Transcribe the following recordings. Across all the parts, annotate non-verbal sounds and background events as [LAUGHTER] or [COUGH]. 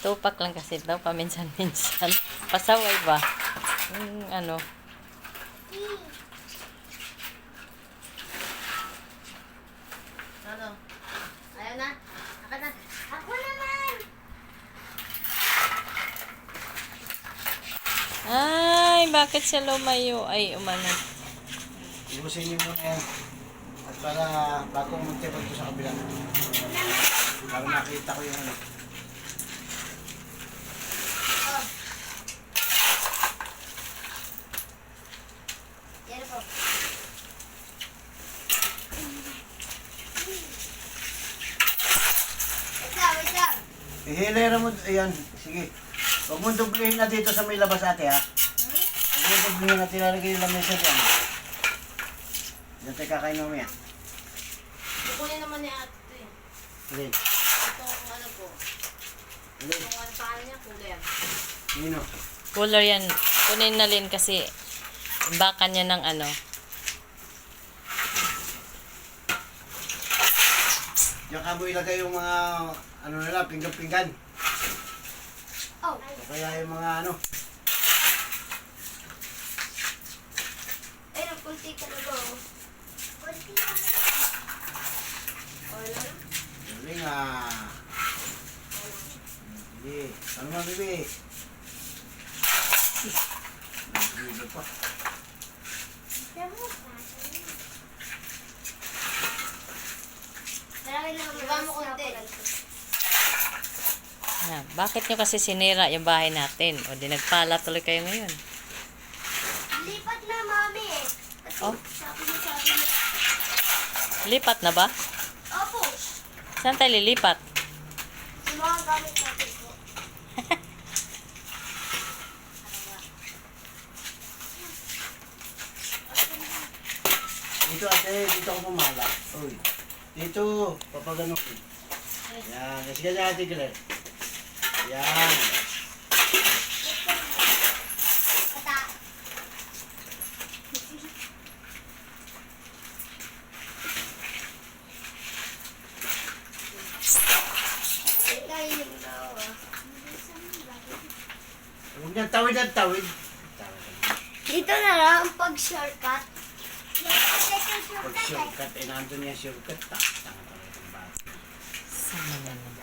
Tupak lang kasi daw, paminsan-minsan. Pasaway ba? Yung ano. Ano? Ayaw na? Ako na. Ako naman! Ay, bakit siya lumayo? Ay, umano. Ibusin niyo muna yan. At para bago magtipag ko sa kabila. Para makita ko yung ano. Oh. Yan po. Wait lang, wait lang. Ihilera mo, ayan, sige. Huwag mo dublihin na dito sa may labas ate ha. Huwag mo dublihin na tinalagay yung lamesa dyan. Diyan tayo kakain mamaya. Kukunin naman ni ate ito eh. Sige. Ito kung ano po. Sige. Kung ano pangalan niya, cooler. Nino. Cooler yan. Kunin na rin kasi baka niya ng ano. Diyan ka mo ilagay yung mga, ano nila, pinggan-pinggan. Oh. O kaya yung mga ano. Ay, napunti ka na ba? Kunti na. Wala na. Galing ah. Sige. Ano man, bibi? Bibi pa. Marami lang Iba mo konti. Yan. Bakit nyo kasi sinira yung bahay natin? O di nagpala tuloy kayo ngayon. Lipat na, mami. Kasi Oh. sabi mo na, Lipat na ba? Opo. Saan tayo lilipat? Yung mga gamit natin po. Dito ate, dito ako pumala. Uy. Dito, papagano. Yan, kasi ganyan ate Claire. Yan. Huwag niyang tawid at tawid. Dito na lang pag shortcut. Shortcut, eh nandun yung shortcut. Tak, itong bata. Sama na naman.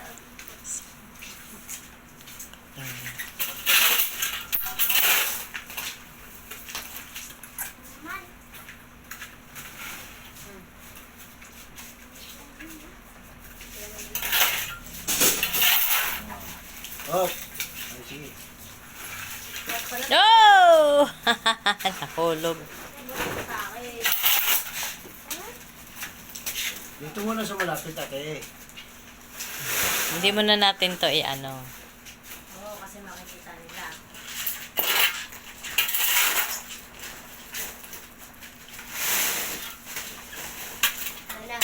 Oh, ay sige. No! [LAUGHS] Nahulog. Dito muna sa malapit ate. Hindi mo na natin to i-ano. Oo, kasi makikita nila. Wala.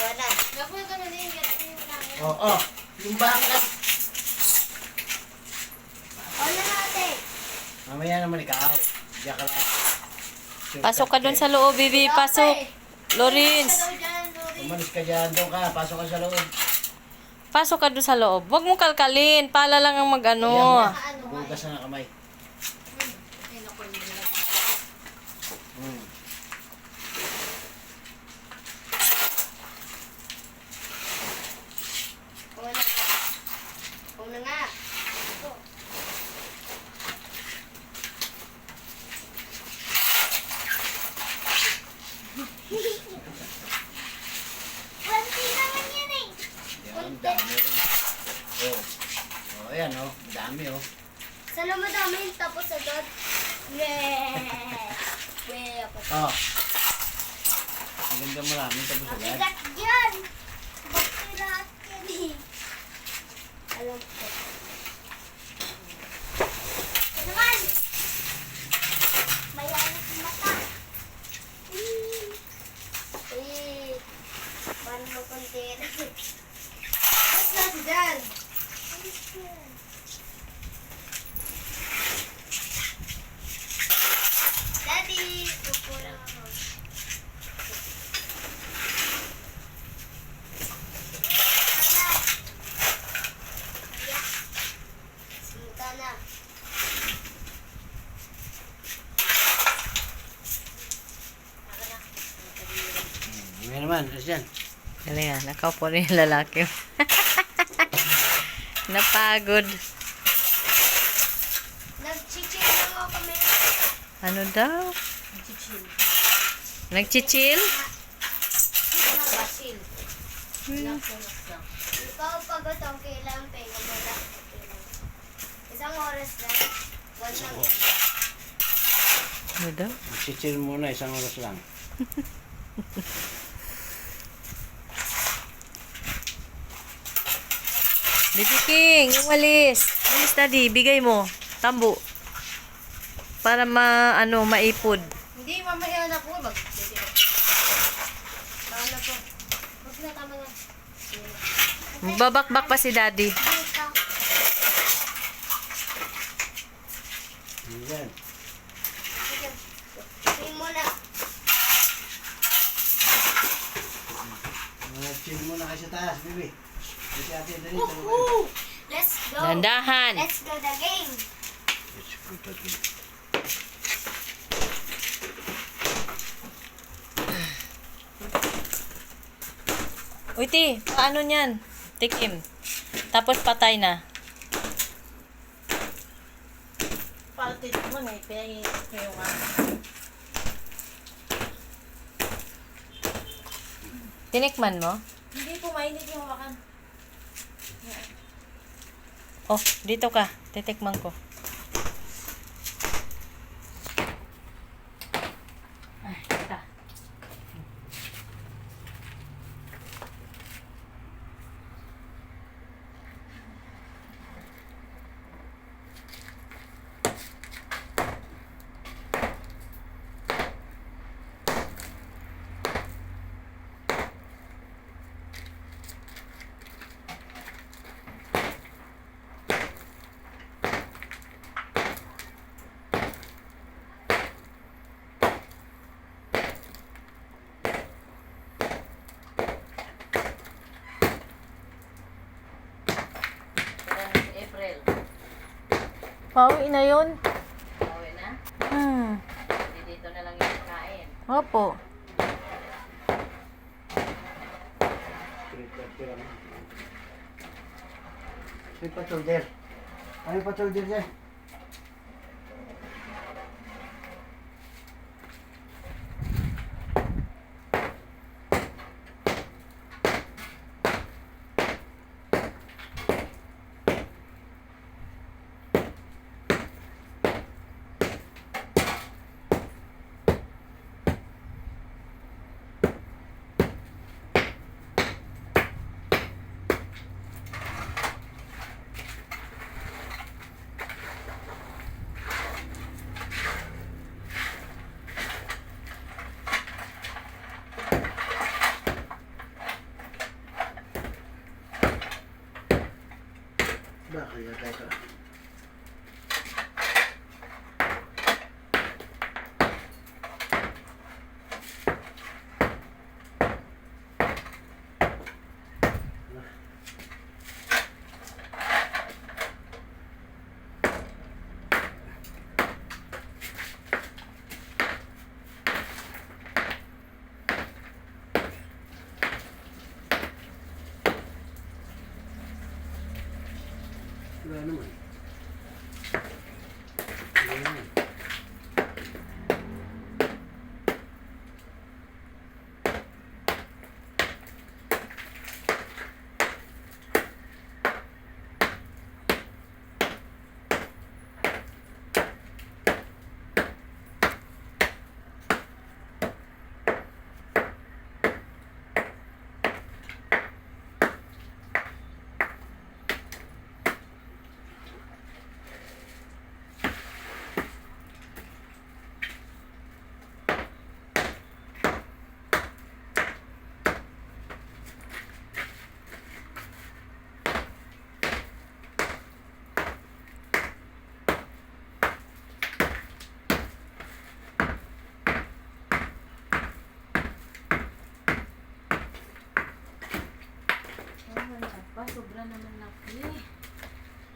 Wala. Yung ganun din, lang. Oh, oh. Yung bakit. Wala natin. Mamaya naman ikaw. Diyan ka lang. Pasok ka dun sa loob, Bibi. Pasok. Lawrence. Umalis ka dyan. Doon ka. Pasok ka sa loob. Pasok ka dun sa loob. Huwag mo kalkalin. Pala lang ang mag-ano. Ayan mo. Hugas na ng kamay. Hmm. Wala. Una nga. Ito. Kunti naman yan eh. Yan, dami rin. Oh. Oh, ayan oh. Dami oh. Sana madami tapos agad. Yeah. Yeah, ako. Oh. Ang ganda maraming tapos agad. Mabigat yan. Bakit yan eh. Alam ko. Ito naman. May anak ng mata. Hmm. Eh. Paano mo konti? What's that dyan? Daddy, kukulang ako. Wala. Naman. Kasi yan. Galing nga, nakaupo rin yung lalaki. [LAUGHS] Napagod. Nag-chill lang ako kami. Ano daw? Chill. Relax, relax lang. Ikaw pagod ang kailangan pahinga mo lang. Isang oras lang. One lang. Ano daw? Chichil muna, isang oras lang. [LAUGHS] Baby King, umalis. Umalis daddy, bigay mo. Tambo. Para ma, ano, maipod. Hindi, mamaya na po. Mag Tama na po. Huwag na, tama na. Magbabakbak pa si daddy. Yan. Sige. Sige muna. Chill muna kayo sa taas, baby. Woohoo! Let's go. Dandahan. Let's go the game. Let's go the... Uy, ti, paano niyan? Tikim. Tapos patay na. Paltit mo eh. Pinahihit ko yung ano. Tinikman mo? Hindi po, mainit yung hawakan. Oh, dito ka. Titikman ko. Ay, ita. Kailan si April? Pauwi na yun. Pauwi na. Hmm. Hindi dito na lang yung kain. Opo. May patulder. Ano yung patulder dyan? Bakit na tayo? Wala naman. Ayan. Sobra naman laki.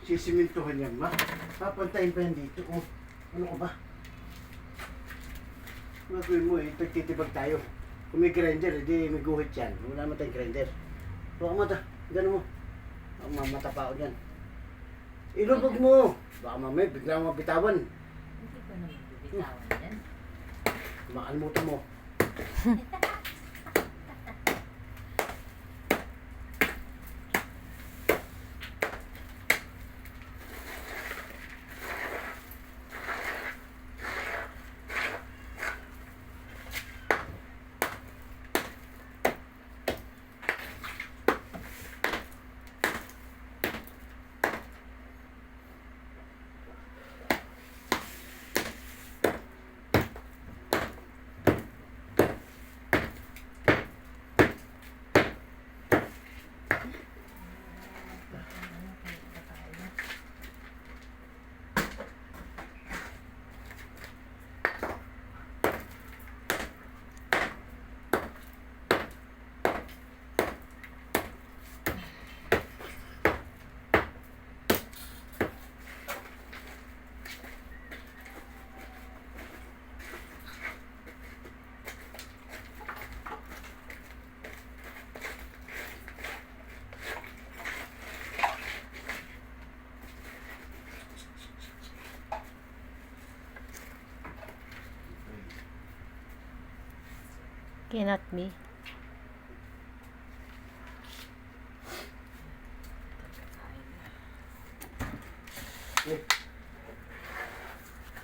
Sisimintuhan yan, ma. Papantayin pa yan dito. Oh. Ano ka ba? Gagawin mo eh, tagtitibag tayo. Kung may grinder, hindi may guhit yan. Wala naman tayong grinder. Baka mata, gano'n mo. Baka mamata pa ako dyan. Ilubog mo. Baka mamaya bigla mo mabitawan. Hindi ko naman bibitawan yan. Makalimutan mo. [LAUGHS] Cannot be.